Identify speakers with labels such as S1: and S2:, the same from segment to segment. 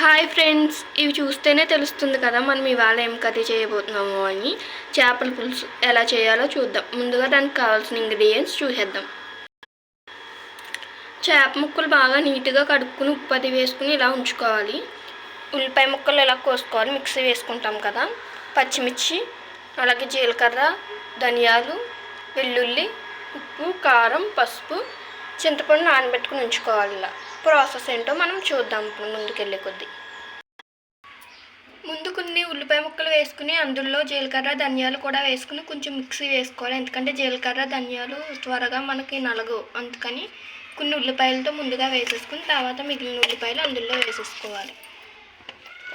S1: Hi friends ఇవి చూస్తేనే తెలుస్తుంది కదా మనం ఇవాళ ఏం కర్రీ చేయబోతున్నాము అని. చేపల పులుసు ఎలా చేయాలో చూద్దాం. ముందుగా దానికి కావాల్సిన ఇంగ్రీడియంట్స్ చూసేద్దాం. చేప ముక్కలు బాగా నీట్గా కడుక్కుని ఉప్పది వేసుకుని ఇలా ఉంచుకోవాలి. ఉల్లిపాయ ముక్కలు ఇలా కోసుకోవాలి మిక్సీ వేసుకుంటాం కదా. పచ్చిమిర్చి అలాగే జీలకర్ర ధనియాలు వెల్లుల్లి ఉప్పు కారం పసుపు చింతపండు నానబెట్టుకుని ఉంచుకోవాలి ఇలా. ప్రాసెస్ ఏంటో మనం చూద్దాం ముందుకెళ్ళే కొద్దీ. ముందు కొన్ని ఉల్లిపాయ ముక్కలు వేసుకుని అందులో జీలకర్ర ధనియాలు కూడా వేసుకుని కొంచెం మిక్సీ వేసుకోవాలి. ఎందుకంటే జీలకర్ర ధనియాలు త్వరగా మనకి నలగు అందుకని కొన్ని ఉల్లిపాయలతో ముందుగా వేసేసుకుని తర్వాత మిగిలిన ఉల్లిపాయలు అందులో వేసేసుకోవాలి.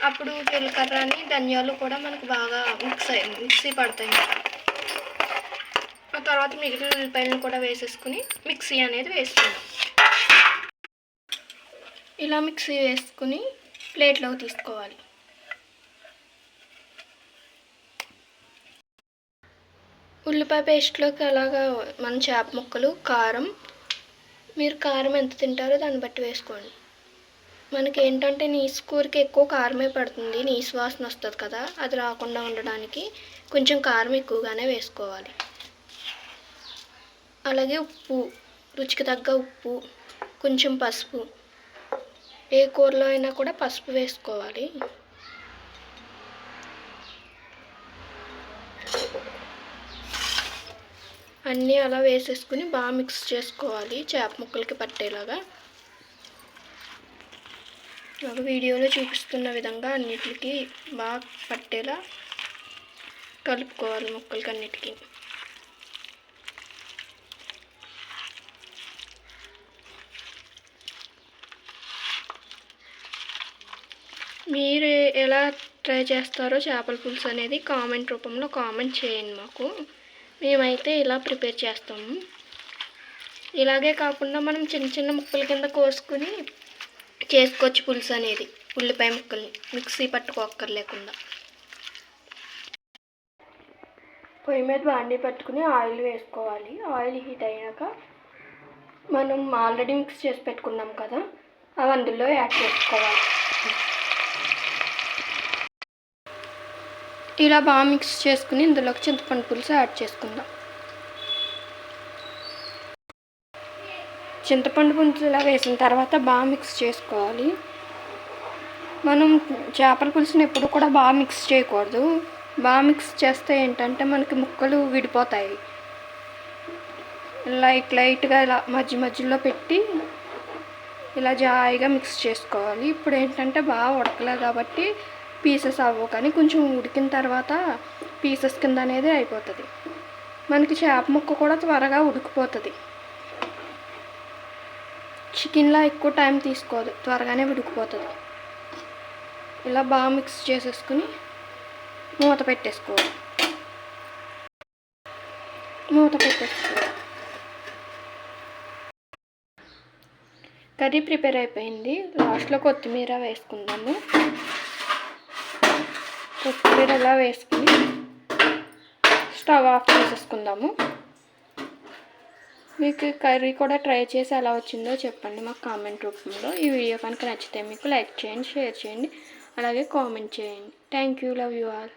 S1: అప్పుడు జీలకర్రని ధనియాలు కూడా మనకు బాగా మిక్స్ అయ్యి మిక్సీ పడతాయి. ఆ తర్వాత మిగిలిన ఉల్లిపాయలను కూడా వేసేసుకుని మిక్సీ అనేది వేసుకుందాం. ఇలా మిక్సీ వేసుకుని ప్లేట్లోకి తీసుకోవాలి. ఉల్లిపాయ పేస్ట్లోకి అలాగా మన చేప ముక్కలు కారం. మీరు కారం ఎంత తింటారో దాన్ని బట్టి వేసుకోండి. మనకి ఏంటంటే నీసు కూరకి ఎక్కువ కారమే పడుతుంది నీసు వాసన వస్తుంది కదా అది రాకుండా ఉండడానికి కొంచెం కారం ఎక్కువగానే వేసుకోవాలి. అలాగే ఉప్పు రుచికి తగ్గ ఉప్పు కొంచెం పసుపు ఏ కూరలో అయినా కూడా పసుపు వేసుకోవాలి. అన్నీ అలా వేసేసుకుని బాగా మిక్స్ చేసుకోవాలి చేప ముక్కలకి పట్టేలాగా. ఒక వీడియోలో చూపిస్తున్న విధంగా అన్నిటికి బాగా పట్టేలా కలుపుకోవాలి ముక్కలకి అన్నిటికీ మీరు ఎలా ట్రై చేస్తారో చేపల పులుసు అనేది కామెంట్ రూపంలో కామెంట్ చేయండి మాకు. మేమైతే ఇలా ప్రిపేర్ చేస్తాము. ఇలాగే కాకుండా మనం చిన్న చిన్న ముక్కల కింద కోసుకుని చేసుకోవచ్చు పులుసు అనేది ఉల్లిపాయ ముక్కల్ని మిక్సీ పట్టుకోక్కర్లేకుండా. పొయ్యి మీద బాండీ పట్టుకుని ఆయిల్ వేసుకోవాలి. ఆయిల్ హీట్ అయినాక మనం ఆల్రెడీ మిక్స్ చేసి పెట్టుకున్నాం కదా అవి అందులో యాడ్ చేసుకోవాలి. ఇలా బాగా మిక్స్ చేసుకుని ఇందులోకి చింతపండు పులుసు యాడ్ చేసుకుందాం. చింతపండు పులుసు ఇలా వేసిన తర్వాత బాగా మిక్స్ చేసుకోవాలి. మనం చేపల పులుసుని ఎప్పుడు కూడా బాగా మిక్స్ చేయకూడదు. బాగా మిక్స్ చేస్తే ఏంటంటే మనకి ముక్కలు విడిపోతాయి. లైట్ లైట్గా ఇలా మధ్య మధ్యలో పెట్టి ఇలా జాయిగా మిక్స్ చేసుకోవాలి. ఇప్పుడు ఏంటంటే బాగా ఉడకలేదు కాబట్టి పీసెస్ అవ్వవు. కానీ కొంచెం ఉడికిన తర్వాత పీసెస్ కింద అనేది అయిపోతుంది. మనకి చేప ముక్క కూడా త్వరగా ఉడికిపోతుంది. చికెన్లో ఎక్కువ టైం తీసుకోదు. త్వరగానే ఉడికిపోతుంది. ఇలా బాగా మిక్స్ చేసేసుకుని మూత పెట్టేసుకోవాలి. మూత పెట్టేసుకోవాలి. కర్రీ ప్రిపేర్ అయిపోయింది. లాస్ట్లో కొత్తిమీర వేసుకుందాము. కొత్తిమీర అలా వేసుకుని స్టవ్ ఆఫ్ చేసేసుకుందాము. మీకు కర్రీ కూడా ట్రై చేసి ఎలా వచ్చిందో చెప్పండి మాకు కామెంట్ రూపంలో. ఈ వీడియో కనుక నచ్చితే మీకు లైక్ చేయండి షేర్ చేయండి అలాగే కామెంట్ చేయండి. Thank you love you all.